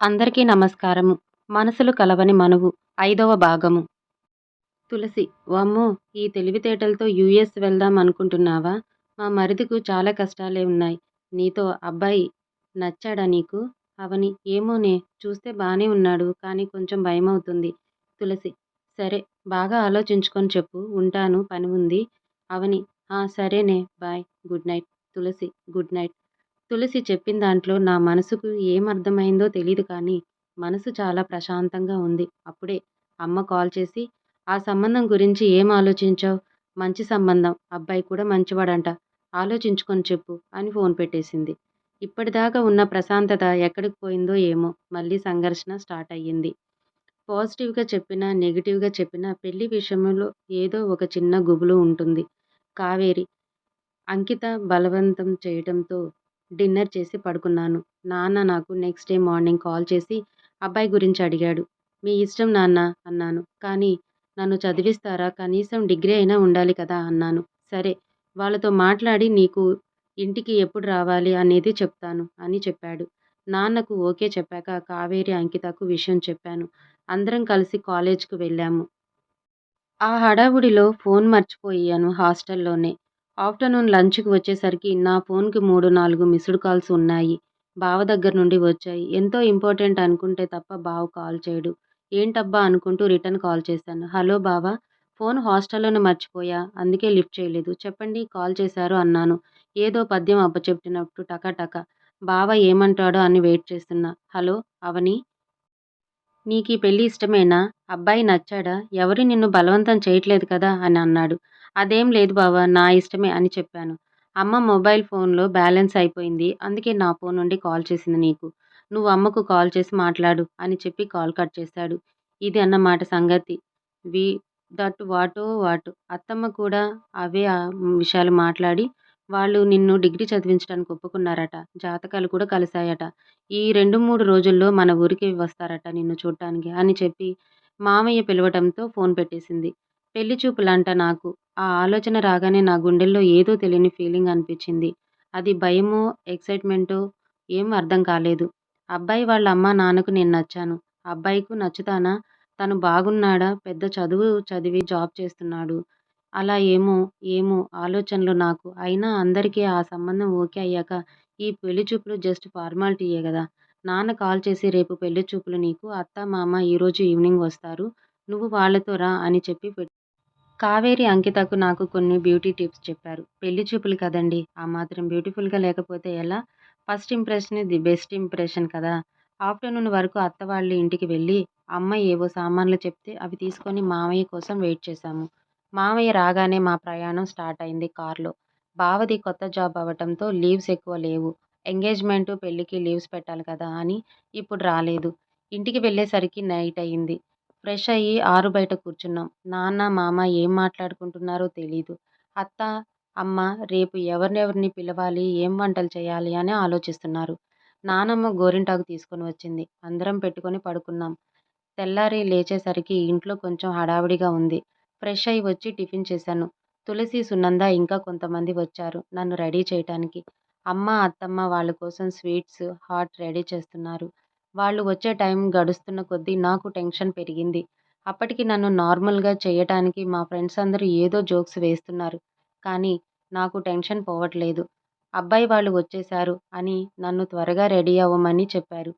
అందరికీ నమస్కారము. మనసులు కలవని మనువు. ఐదవ భాగము. తులసి వామ్మో ఈ తెలివితేటలతో యుఎస్ వెళ్దాం అనుకుంటున్నావా? మా మరిదికు చాలా కష్టాలే ఉన్నాయి. నీతో అబ్బాయి నచ్చాడా నీకు? అవని ఏమోనే చూస్తే బాగానే ఉన్నాడు కానీ కొంచెం భయమవుతుంది. తులసి సరే బాగా ఆలోచించుకొని చెప్పు ఉంటాను పని ఉంది. అవని సరేనే bye good night. Tulasi good night. Tulasi చెప్పిన దాంట్లో నా మనసుకు ఏం అర్థమైందో కానీ మనసు చాలా ప్రశాంతంగా ఉంది. అప్పుడే అమ్మ కాల్ చేసి ఆ సంబంధం గురించి ఏం ఆలోచించావు? మంచి సంబంధం. అబ్బాయి కూడా మంచివాడంట. ఆలోచించుకొని చెప్పు అని ఫోన్ పెట్టేసింది. ఇప్పటిదాకా ఉన్న ప్రశాంతత ఎక్కడికి పోయిందో ఏమో మళ్ళీ సంఘర్షణ స్టార్ట్ అయ్యింది. పాజిటివ్గా చెప్పినా నెగిటివ్గా చెప్పినా పెళ్ళి విషయంలో ఏదో ఒక చిన్న గుబులు ఉంటుంది. కావేరి అంకిత బలవంతం చేయడంతో డిన్నర్ చేసి పడుకున్నాను. నాన్న నాకు నెక్స్ట్ డే మార్నింగ్ కాల్ చేసి అబ్బాయి గురించి అడిగాడు. మీ ఇష్టం నాన్న అన్నాను. కానీ నన్ను చదివిస్తారా? కనీసం డిగ్రీ అయినా ఉండాలి కదా అన్నాను. సరే వాళ్ళతో మాట్లాడి నీకు ఇంటికి ఎప్పుడు రావాలి అనేది చెప్తాను అని చెప్పాడు. నాన్నకు ఓకే చెప్పాక కావేరి అంకితకు విషయం చెప్పాను. అందరం కలిసి కాలేజ్కు వెళ్ళాము. ఆ హడావుడిలో ఫోన్ మర్చిపోయాను హాస్టల్లోనే. ఆఫ్టర్నూన్ లంచ్కి వచ్చేసరికి నా ఫోన్కి మూడు నాలుగు మిస్డ్ కాల్స్ ఉన్నాయి. బావ దగ్గర నుండి వచ్చాయి. ఎంతో ఇంపార్టెంట్ అనుకుంటే తప్ప బావ కాల్ చేయడు. ఏంటబ్బా అనుకుంటూ రిటర్న్ కాల్ చేశాను. హలో బావా ఫోన్ హాస్టల్లోనే మర్చిపోయా? అందుకే లిఫ్ట్ చేయలేదు. చెప్పండి కాల్ చేశారు అన్నాను. ఏదో పద్యం అప్పచెప్పినట్టు టక బావ ఏమంటాడో అని వెయిట్ చేస్తున్నా. హలో అవని? నీకు ఈ పెళ్ళి ఇష్టమేనా? అబ్బాయి నచ్చాడా? ఎవరు నిన్ను బలవంతం చేయట్లేదు కదా? అని అన్నాడు. అదేం లేదు బావా నా ఇష్టమే అని చెప్పాను. అమ్మ మొబైల్ ఫోన్లో బ్యాలెన్స్ అయిపోయింది. అందుకే నా ఫోన్ నుండి కాల్ చేసింది నీకు. నువ్వు అమ్మకు కాల్ చేసి మాట్లాడు అని చెప్పి కాల్ కట్ చేశాడు. ఇది అన్నమాట సంగతి. వి దట్ వాటో వాటు. అత్తమ్మ కూడా అవే విషయాలు మాట్లాడి వాళ్ళు నిన్ను డిగ్రీ చదివించడానికి ఒప్పుకున్నారట జాతకాలు కూడా కలిశాయట. ఈ రెండు మూడు రోజుల్లో మన ఊరికి వస్తారట నిన్ను చూడటానికి అని చెప్పి మామయ్య పిలవటంతో ఫోన్ పెట్టేసింది. పెళ్ళి చూపులంట నాకు. ఆ ఆలోచన రాగానే నా గుండెల్లో ఏదో తెలియని ఫీలింగ్ అనిపించింది. అది భయమో ఎక్సైట్మెంటో ఏం అర్థం కాలేదు. అబ్బాయి వాళ్ళ అమ్మ నాన్నకు నేను నచ్చాను. అబ్బాయికు నచ్చుతానా? తను బాగున్నాడా? పెద్ద చదువు చదివి జాబ్ చేస్తున్నాడు. అలా ఏమో ఏమో ఆలోచనలు నాకు. అయినా అందరికీ ఆ సంబంధం ఓకే అయ్యాక ఈ పెళ్ళి చూపులు జస్ట్ ఫార్మాలిటీయే కదా. నాన్న కాల్ చేసి రేపు పెళ్ళి చూపులు నీకు అత్త మామ ఈరోజు ఈవినింగ్ వస్తారు. నువ్వు వాళ్ళతో రా అని చెప్పి కావేరి అంకితకు నాకు కొన్ని బ్యూటీ టిప్స్ చెప్పారు. పెళ్ళి చూపులు కదండి ఆ మాత్రం బ్యూటిఫుల్గా లేకపోతే ఎలా? First impression the best impression కదా. ఆఫ్టర్నూన్ వరకు అత్త వాళ్ళ ఇంటికి వెళ్ళి అమ్మ ఏవో సామాన్లు చెప్తే అవి తీసుకొని మామయ్య కోసం వెయిట్ చేశాము. మామయ్య రాగానే మా ప్రయాణం స్టార్ట్ అయింది కార్లో. బావది కొత్త జాబ్ అవ్వటంతో లీవ్స్ ఎక్కువ లేవు. ఎంగేజ్మెంట్ పెళ్ళికి లీవ్స్ పెట్టాలి కదా అని ఇప్పుడు రాలేదు. ఇంటికి వెళ్ళేసరికి నైట్ అయింది. ఫ్రెష్ అయ్యి ఆరు బయట కూర్చున్నాం. నాన్న మామ ఏం మాట్లాడుకుంటున్నారో తెలీదు. అత్త అమ్మ రేపు ఎవరినెవరిని పిలవాలి ఏం వంటలు చేయాలి అని ఆలోచిస్తున్నారు. నానమ్మ గోరింటాకు తీసుకొని వచ్చింది. అందరం పెట్టుకొని పడుకున్నాం. తెల్లారి లేచేసరికి ఇంట్లో కొంచెం హడావిడిగా ఉంది. ఫ్రెష్ అయ్యి వచ్చి టిఫిన్ చేశాను. తులసి సునంద ఇంకా కొంతమంది వచ్చారు నన్ను రెడీ చేయటానికి. అమ్మ అత్తమ్మ వాళ్ళ కోసం స్వీట్స్ హాట్ రెడీ చేస్తున్నారు. వాళ్ళు వచ్చే టైం గడుస్తున్న కొద్దీ నాకు టెన్షన్ పెరిగింది. అప్పటికి నన్ను నార్మల్గా చేయటానికి మా ఫ్రెండ్స్ అందరూ ఏదో జోక్స్ వేస్తున్నారు. కానీ నాకు టెన్షన్ పోవట్లేదు. అబ్బాయి వాళ్ళు వచ్చేశారు అని నన్ను త్వరగా రెడీ అవ్వమని చెప్పారు.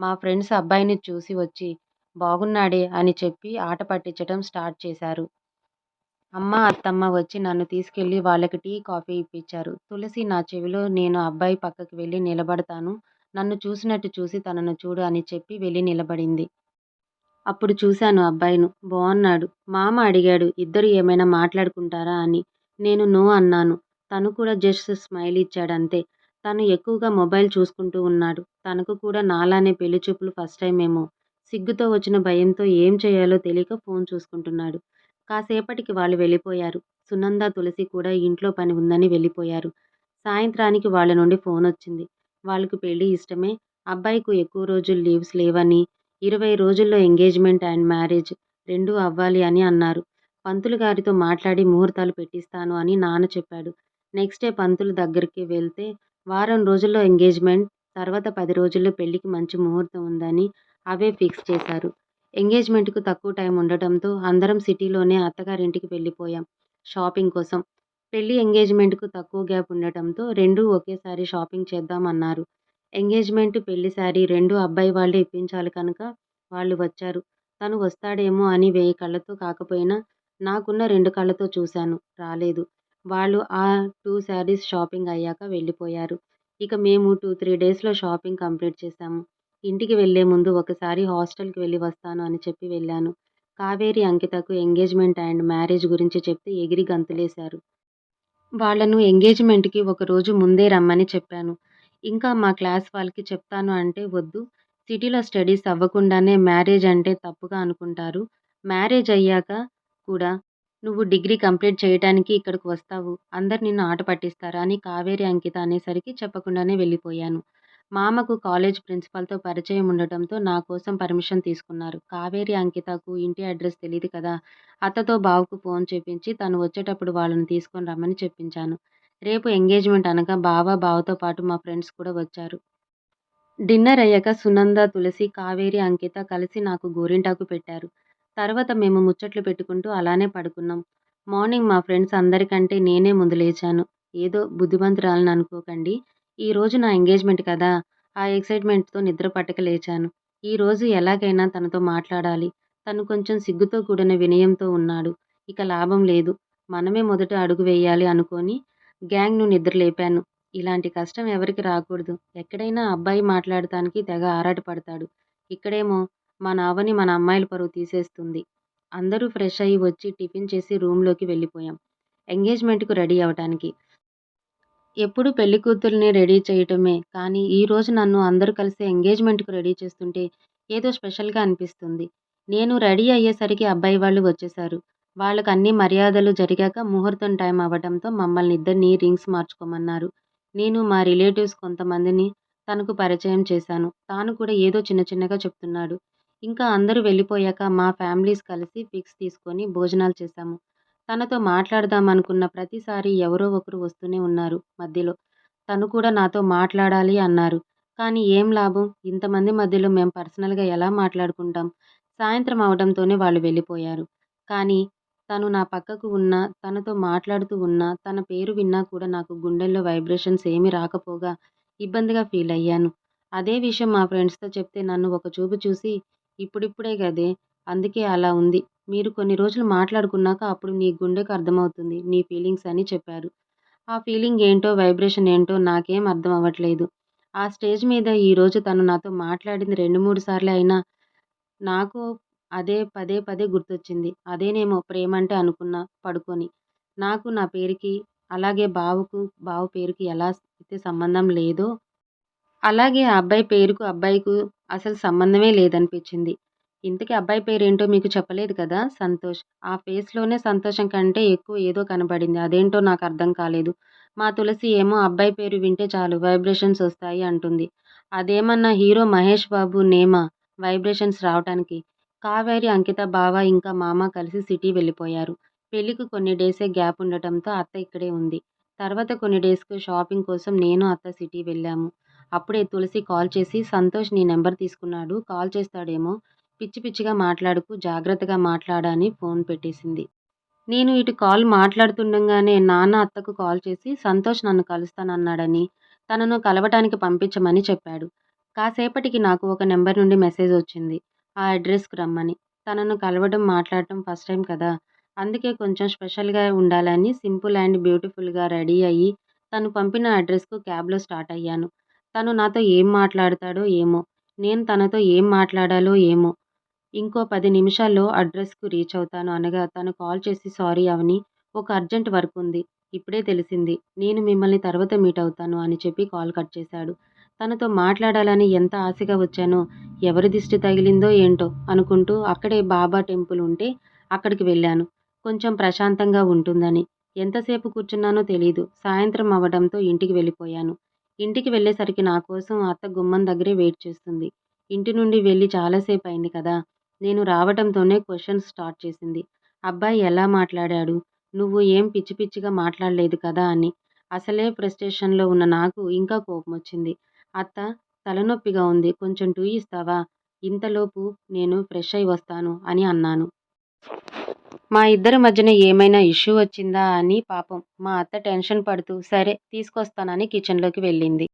మా ఫ్రెండ్స్ అబ్బాయిని చూసి వచ్చి బాగున్నాడే అని చెప్పి ఆట పట్టించడం స్టార్ట్ చేశారు. అమ్మ అత్తమ్మ వచ్చి నన్ను తీసుకెళ్ళి వాళ్ళకి టీ కాఫీ ఇప్పించారు తులసి నా చెవిలో నేను అబ్బాయి పక్కకి వెళ్ళి నిలబడతాను. నన్ను చూసినట్టు చూసి తనను చూడు అని చెప్పి వెళ్ళి నిలబడింది. అప్పుడు చూశాను అబ్బాయిను. బాగున్నాడు మామ అడిగాడు ఇద్దరు ఏమైనా మాట్లాడుకుంటారా? అని. నేను నో అన్నాను. తను కూడా జస్ట్ స్మైల్ ఇచ్చాడంతే. తను ఎక్కువగా మొబైల్ చూసుకుంటూ ఉన్నాడు. తనకు కూడా నాలానే పెళ్ళి చూపులు ఫస్ట్ టైం ఏమో. సిగ్గుతో వచ్చిన భయంతో ఏం చేయాలో తెలియక ఫోన్ చూసుకుంటున్నాడు. కాసేపటికి వాళ్ళు వెళ్ళిపోయారు. సునంద తులసి కూడా ఇంట్లో పని ఉందని వెళ్ళిపోయారు. సాయంత్రానికి వాళ్ళ నుండి ఫోన్ వచ్చింది. వాళ్ళకు పెళ్ళి ఇష్టమే. అబ్బాయికు ఎక్కువ రోజులు లీవ్స్ లేవని ఇరవై రోజుల్లో ఎంగేజ్మెంట్ అండ్ మ్యారేజ్ రెండూ అవ్వాలి అని అన్నారు. పంతులు గారితో మాట్లాడి ముహూర్తాలు పెట్టిస్తాను అని నాన్న చెప్పాడు. నెక్స్ట్ డే పంతులు దగ్గరికి వెళ్తే వారం రోజుల్లో ఎంగేజ్మెంట్ తర్వాత పది రోజుల్లో పెళ్ళికి మంచి ముహూర్తం ఉందని అవే ఫిక్స్ చేశారు. ఎంగేజ్మెంట్‌కు తక్కువ టైం ఉండటంతో అందరం సిటీలోనే అత్తగారింటికి వెళ్ళిపోయాం షాపింగ్ కోసం. పెళ్ళి ఎంగేజ్మెంట్‌కు తక్కువ గ్యాప్ ఉండటంతో రెండూ ఒకేసారి షాపింగ్ చేద్దాం అన్నారు. ఎంగేజ్మెంట్, పెళ్ళి శారీ రెండు అబ్బాయి వాళ్ళే ఇప్పించాలి కనుక వాళ్ళు వచ్చారు. తను వస్తాడేమో అని వేయి కళ్ళతో కాకపోయినా నాకున్న రెండు కళ్ళతో చూశాను. రాలేదు. వాళ్ళు ఆ టూ శారీస్ షాపింగ్ అయ్యాక వెళ్ళిపోయారు ఇక మేము టూ త్రీ డేస్‌లో షాపింగ్ కంప్లీట్ చేశాము. ఇంటికి వెళ్ళే ముందు ఒకసారి హాస్టల్‌కి వెళ్ళి వస్తాను అని చెప్పి వెళ్ళాను కావేరి, అంకితకు ఎంగేజ్మెంట్ అండ్ మ్యారేజ్ గురించి చెప్తే ఎగిరి గంతులేశారు. వాళ్ళను ఎంగేజ్మెంట్‌కి ఒకరోజు ముందే రమ్మని చెప్పాను. ఇంకా మా క్లాస్ వాళ్ళకి చెప్తాను అంటే వద్దు సిటీలో స్టడీస్ అవ్వకుండానే మ్యారేజ్ అంటే తప్పుగా అనుకుంటారు. మ్యారేజ్ అయ్యాక కూడా నువ్వు డిగ్రీ కంప్లీట్ చేయటానికి ఇక్కడికి వస్తావు. అందరు నిన్ను ఆట పట్టిస్తారు అని కావేరి, అంకిత అనేసరికి చెప్పకుండానే వెళ్ళిపోయాను మామకు కాలేజ్ ప్రిన్సిపాల్‌తో పరిచయం ఉండటంతో నా కోసం పర్మిషన్ తీసుకున్నారు. కావేరి, అంకితకు ఇంటి అడ్రస్ తెలియదు కదా! అత్తతో బావకు ఫోన్ చేపించి తను వచ్చేటప్పుడు వాళ్ళని తీసుకొని రమ్మని చెప్పించాను. రేపు ఎంగేజ్మెంట్ అనగా బావ, బావతో పాటు మా ఫ్రెండ్స్ కూడా వచ్చారు. డిన్నర్ అయ్యాక సునంద, తులసి, కావేరి, అంకిత కలిసి నాకు గోరింటాకు పెట్టారు. తర్వాత మేము ముచ్చట్లు పెట్టుకుంటూ అలానే పడుకున్నాం. మార్నింగ్ మా ఫ్రెండ్స్ అందరికంటే నేనే ముందు లేచాను. ఏదో బుద్ధిమంతురాలను అనుకోకండి. ఈ రోజు నా ఎంగేజ్మెంట్ కదా! ఆ ఎక్సైట్‌మెంట్‌తో నిద్ర పట్టక లేచాను. ఈ రోజు ఎలాగైనా తనతో మాట్లాడాలి. తను కొంచెం సిగ్గుతో కూడిన వినయంతో ఉన్నాడు. ఇక లాభం లేదు. మనమే మొదట అడుగు వేయాలి అనుకొని గ్యాంగ్‌ను నిద్రలేపాను. ఇలాంటి కష్టం ఎవరికి రాకూడదు. ఎక్కడైనా అబ్బాయి మాట్లాడటానికి తెగ ఆరాటపడతాడు. ఇక్కడేమో మా నావని మన అమ్మాయిల పరువు తీసేస్తుంది. అందరూ ఫ్రెష్ అయ్యి వచ్చి టిఫిన్ చేసి రూమ్‌లోకి వెళ్ళిపోయాం ఎంగేజ్మెంట్‌కు రెడీ అవటానికి. ఎప్పుడు పెళ్ళి కూతుర్ని రెడీ చేయటమే కానీ ఈ రోజు నన్ను అందరూ కలిసి ఎంగేజ్మెంట్‌కు రెడీ చేస్తుంటే ఏదో స్పెషల్‌గా అనిపిస్తుంది. నేను రెడీ అయ్యేసరికి అబ్బాయి వాళ్ళు వచ్చేశారు. వాళ్ళకు అన్ని మర్యాదలు జరిగాక ముహూర్తం టైం అవ్వడంతో మమ్మల్ని ఇద్దరిని రింగ్స్ మార్చుకోమన్నారు. నేను మా రిలేటివ్స్ కొంతమందిని తనకు పరిచయం చేశాను. తాను కూడా ఏదో చిన్న చిన్నగా చెప్తున్నాడు. ఇంకా అందరూ వెళ్ళిపోయాక మా ఫ్యామిలీస్ కలిసి పిక్స్ తీసుకొని భోజనాలు చేశాము. తనతో మాట్లాడదామనుకున్న ప్రతిసారి ఎవరో ఒకరు వస్తూనే ఉన్నారు మధ్యలో. తను కూడా నాతో మాట్లాడాలి అన్నారు. కానీ ఏం లాభం ఇంతమంది మధ్యలో మేం పర్సనల్‌గా ఎలా మాట్లాడుకుంటాం? సాయంత్రం అవడంతోనే వాళ్ళు వెళ్ళిపోయారు కానీ తను నా పక్కకు ఉన్నా, తనతో మాట్లాడుతూ ఉన్నా, తన పేరు విన్నా కూడా నాకు గుండెల్లో వైబ్రేషన్స్ ఏమీ రాకపోగా ఇబ్బందిగా ఫీలయ్యాను. అదే విషయం మా ఫ్రెండ్స్‌తో చెప్తే నన్ను ఒక చూపు చూసి ఇప్పుడిప్పుడే గదే! అందుకే అలా ఉంది. మీరు కొన్ని రోజులు మాట్లాడుకున్నాక అప్పుడు నీ గుండెకు అర్థమవుతుంది నీ ఫీలింగ్స్ అని చెప్పారు. ఆ ఫీలింగ్ ఏంటో, వైబ్రేషన్ ఏంటో నాకేం అర్థం అవ్వట్లేదు. ఆ స్టేజ్ మీద ఈరోజు తను నాతో మాట్లాడింది రెండు మూడు సార్లు అయినా నాకు అదే పదే పదే గుర్తొచ్చింది. అదేనేమో ప్రేమంటే అనుకున్నా పడుకొని. నాకు నా పేరుకి, అలాగే బావుకు బావు పేరుకి ఎలా అయితే సంబంధం లేదో అలాగే ఆ అబ్బాయి పేరుకు, అబ్బాయికు అసలు సంబంధమే లేదనిపించింది. ఇంతకీ అబ్బాయి పేరేంటో మీకు చెప్పలేదు కదా! సంతోష్. ఆ ఫేస్‌లోనే సంతోషం కంటే ఎక్కువ ఏదో కనబడింది. అదేంటో నాకు అర్థం కాలేదు. మా తులసి ఏమో అబ్బాయి పేరు వింటే చాలు వైబ్రేషన్స్ వస్తాయి అంటుంది. అదేమన్నా హీరో మహేష్ బాబు నేమా వైబ్రేషన్స్ రావటానికి? కావేరి, అంకిత, బావ ఇంకా మామ కలిసి సిటీ వెళ్ళిపోయారు పెళ్ళికి కొన్ని డేసే గ్యాప్ ఉండటంతో అత్త ఇక్కడే ఉంది. తర్వాత కొన్ని డేస్‌కు షాపింగ్ కోసం నేను, అత్త సిటీ వెళ్ళాము అప్పుడే తులసి కాల్ చేసి సంతోష్ నీ నెంబర్ తీసుకున్నాడు. కాల్ చేస్తాడేమో పిచ్చి పిచ్చిగా మాట్లాడుకు జాగ్రత్తగా మాట్లాడని ఫోన్ పెట్టేసింది. నేను ఇటు కాల్ మాట్లాడుతుండగానే నాన్న అత్తకు కాల్ చేసి సంతోష్ నన్ను కలుస్తానన్నాడని, తనను కలవటానికి పంపించమని చెప్పాడు. కాసేపటికి నాకు ఒక నెంబర్ నుండి మెసేజ్ వచ్చింది. ఆ అడ్రస్‌కు రమ్మని. తనను కలవడం, మాట్లాడటం ఫస్ట్ టైం కదా! అందుకే కొంచెం స్పెషల్‌గా ఉండాలని సింపుల్ అండ్ బ్యూటిఫుల్‌గా రెడీ అయ్యి తను పంపిన అడ్రస్‌కు క్యాబ్‌లో స్టార్ట్ అయ్యాను. తను నాతో ఏం మాట్లాడతాడో ఏమో! నేను తనతో ఏం మాట్లాడాలో ఏమో! ఇంకో పది నిమిషాల్లో అడ్రస్‌కు రీచ్ అవుతాను అనగా తను కాల్ చేసి సారీ అవని ఒక అర్జెంట్ వర్క్ ఉంది. ఇప్పుడే తెలిసింది. నేను మిమ్మల్ని తర్వాత మీట్ అవుతాను అని చెప్పి కాల్ కట్ చేశాడు. తనతో మాట్లాడాలని ఎంత ఆశగా వచ్చానో ఎవరి దిష్టి తగిలిందో ఏంటో అనుకుంటూ అక్కడే బాబా టెంపుల్ ఉంటే అక్కడికి వెళ్ళాను కొంచెం ప్రశాంతంగా ఉంటుందని. ఎంతసేపు కూర్చున్నానో తెలీదు. సాయంత్రం అవ్వడంతో ఇంటికి వెళ్ళిపోయాను ఇంటికి వెళ్ళేసరికి నా కోసం అత్త గుమ్మం దగ్గరే వెయిట్ చేస్తుంది. ఇంటి నుండి వెళ్ళి చాలాసేపు అయింది కదా! నేను రావటంతోనే క్వశ్చన్స్ స్టార్ట్ చేసింది. అబ్బాయి ఎలా మాట్లాడాడు? నువ్వు ఏం పిచ్చి పిచ్చిగా మాట్లాడలేదు కదా అని. అసలే ఫ్రస్ట్రేషన్‌లో ఉన్న నాకు ఇంకా కోపం వచ్చింది అత్త తలనొప్పిగా ఉంది కొంచెం టూ ఇస్తావా ఇంతలోపు నేను ఫ్రెష్ అయి వస్తాను అని అన్నాను మా ఇద్దరి మధ్యన ఏమైనా ఇష్యూ వచ్చిందా అని పాపం మా అత్త టెన్షన్ పడుతూ సరే తీసుకొస్తానని కిచెన్లోకి వెళ్ళింది